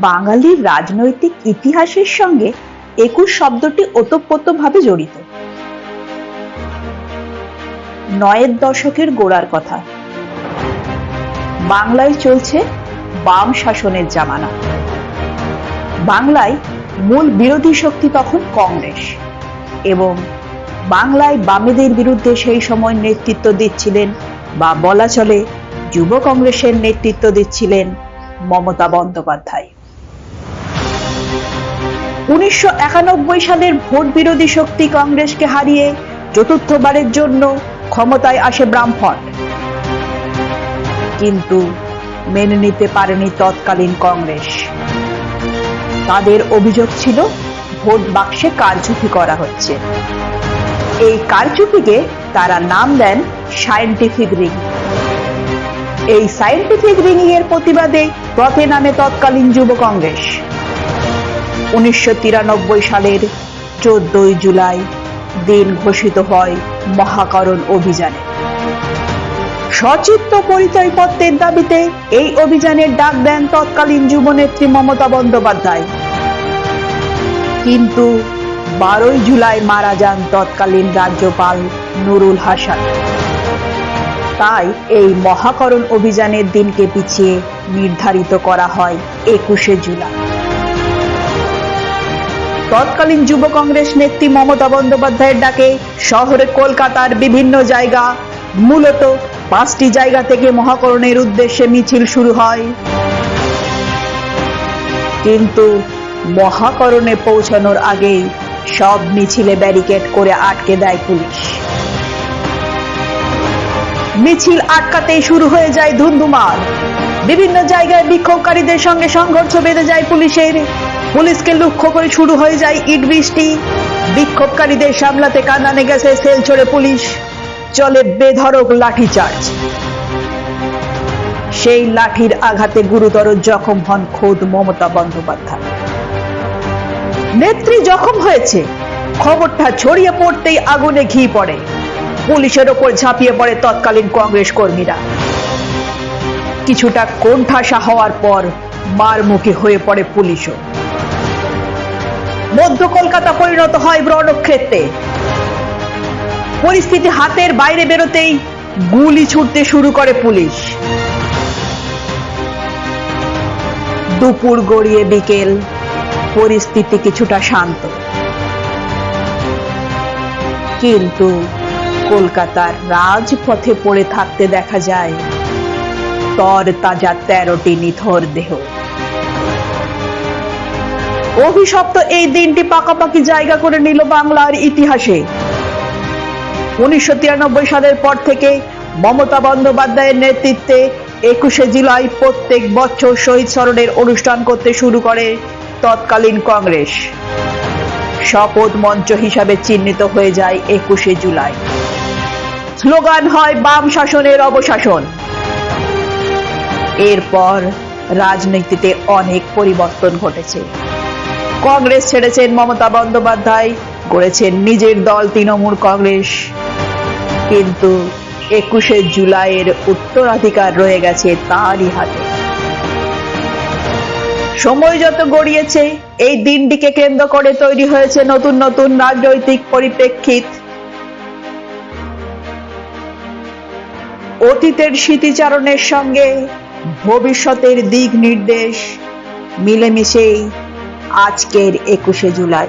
বাঙালির রাজনৈতিক ইতিহাসের সঙ্গে একুশ শব্দটি ওতপ্রোতভাবে জড়িত। নয়ের দশকের গোড়ার কথা। বাংলায় চলছে বাম শাসনের জামানা। বাংলায় মূল বিরোধী শক্তি তখন কংগ্রেস এবং বাংলায় বামেদের বিরুদ্ধে সেই সময় নেতৃত্ব দিচ্ছিলেন বা বলা চলে যুব কংগ্রেসের নেতৃত্ব দিচ্ছিলেন মমতা বন্দ্যোপাধ্যায়। উনিশশো একানব্বই সালের ভোট বিরোধী শক্তি কংগ্রেসকে হারিয়ে চতুর্থবারের জন্য ক্ষমতায় আসে ব্রাহ্মণ। কিন্তু মেনে নিতে পারেনি তৎকালীন কংগ্রেস। তাদের অভিযোগ ছিল, ভোট বাক্সে কারচুপি করা হচ্ছে। এই কারচুপিকে তারা নাম দেন সায়েন্টিফিক রিং। এই সায়েন্টিফিক রিং এর প্রতিবাদে পথে নামে তৎকালীন যুব কংগ্রেস। উনিশশো তিরানব্বই সালের চোদ্দই জুলাই দিন ঘোষিত হয় মহাকরণ অভিযানে। সচিত্র পরিচয়পত্রের দাবিতে এই অভিযানের ডাক দেন তৎকালীন যুবনেত্রী মমতা বন্দ্যোপাধ্যায়। কিন্তু বারোই জুলাই মারা যান তৎকালীন রাজ্যপাল নুরুল হাসান। তাই এই মহাকরণ অভিযানের দিনকে পিছিয়ে নির্ধারিত করা হয় একুশে জুলাই। তৎকালীন যুব কংগ্রেস নেত্রী মমতা বন্দ্যোপাধ্যায়ের ডাকে শহরে কলকাতার বিভিন্ন জায়গা, মূলত পাঁচটি জায়গা থেকে মহাকরণের উদ্দেশ্যে মিছিল শুরু হয়। কিন্তু মহাকরণে পৌঁছানোর আগেই সব মিছিলে ব্যারিকেড করে আটকে দেয় পুলিশ। মিছিল আটকাতেই শুরু হয়ে যায় ধুন্ধুমার। বিভিন্ন জায়গায় বিক্ষোভকারীদের সঙ্গে সংঘর্ষ বেঁধে যায় পুলিশের। পুলিশকে লক্ষ্য করে শুরু হয়ে যায় ইট বৃষ্টি। বিক্ষোভকারীদের সামলাতে কান্দানে গেছে সেল ছড়ে পুলিশ। চলে বেধড়ক লাঠিচার্জ। সেই লাঠির আঘাতে গুরুতর জখম হন খোদ মমতা বন্দ্যোপাধ্যায়। নেত্রী জখম হয়েছে। খবরটা ছড়িয়ে পড়তেই আগুনে ঘি পড়ে। পুলিশের ওপর ঝাঁপিয়ে পড়ে তৎকালীন কংগ্রেস কর্মীরা। কিছুটা কোণঠাসা হওয়ার পর মার মুখে হয়ে পড়ে পুলিশও। মধ্য কলকাতা পরিণত হয় রণক্ষেত্রে পরিস্থিতি হাতের বাইরে বেরোতেই গুলি ছুটতে শুরু করে পুলিশ। দুপুর গড়িয়ে বিকেল, পরিস্থিতি কিছুটা শান্ত। কিন্তু কলকাতার রাজপথে পড়ে থাকতে দেখা যায় তর তাজা তেরোটি নিথর দেহ। অভিশপ্ত এই দিনটি পাকাপাকি জায়গা করে নিল বাংলার ইতিহাসে। উনিশশো তিরানব্বই সালের পর থেকে মমতা বন্দ্যোপাধ্যায়ের নেতৃত্বে একুশে জুলাই প্রত্যেক বছর শহীদ স্মরণের অনুষ্ঠান করতে শুরু করে তৎকালীন কংগ্রেস। শপথ মঞ্চ হিসাবে চিহ্নিত হয়ে যায় একুশে জুলাই। স্লোগান হয়, বাম শাসনের অবশাসন। এরপর রাজনীতিতে অনেক পরিবর্তন ঘটেছে। কংগ্রেস ছেড়েছেন মমতা বন্দ্যোপাধ্যায় গড়েছেন নিজের দল তৃণমূল কংগ্রেস। কিন্তু একুশে জুলাইয়ের উত্তরাধিকার রয়ে গেছে তারই হাতে। সময় যত গড়িয়েছে, এই দিনটিকে কেন্দ্র করে তৈরি হয়েছে নতুন নতুন রাজনৈতিক পরিপ্রেক্ষিত। অতীতের স্মৃতিচারণের সঙ্গে ভবিষ্যতের দিক নির্দেশ, মিলেমিশেই আজকের একুশে জুলাই।